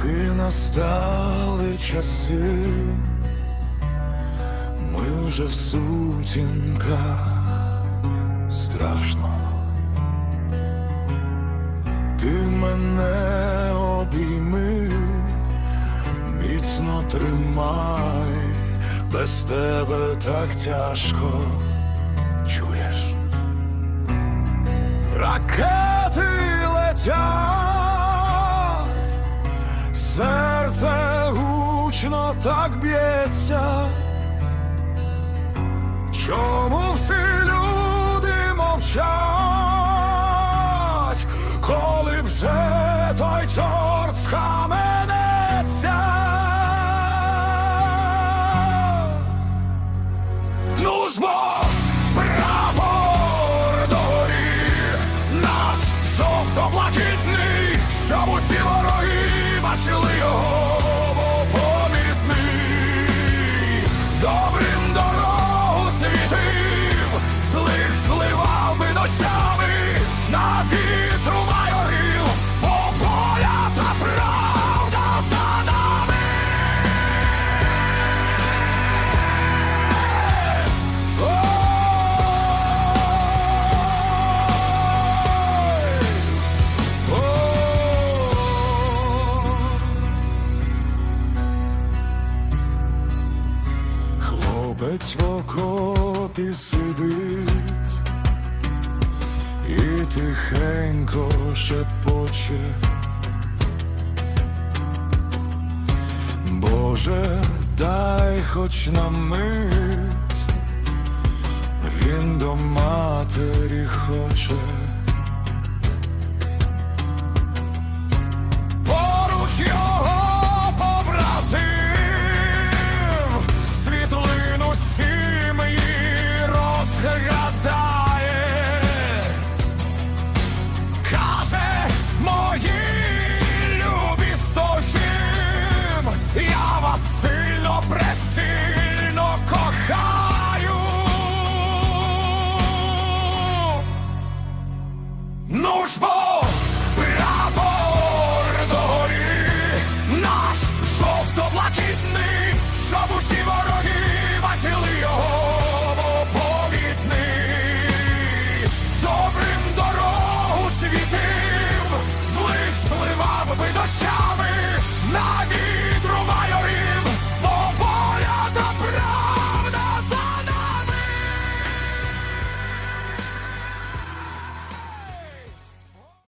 Охи настали часи, ми вже в сутінках страшно. Ти мене обійми, міцно тримай, без тебе так тяжко чуєш. Ракети летять, гучно так б'ється. Чому всі люди мовчать, коли вже той чорт схаменеться? Ну ж бо щоб усі вороги бачили його Хлопець в окопі сидить і тихенько шепоче. Боже, дай хоч на мить, він до матері хоче. Ну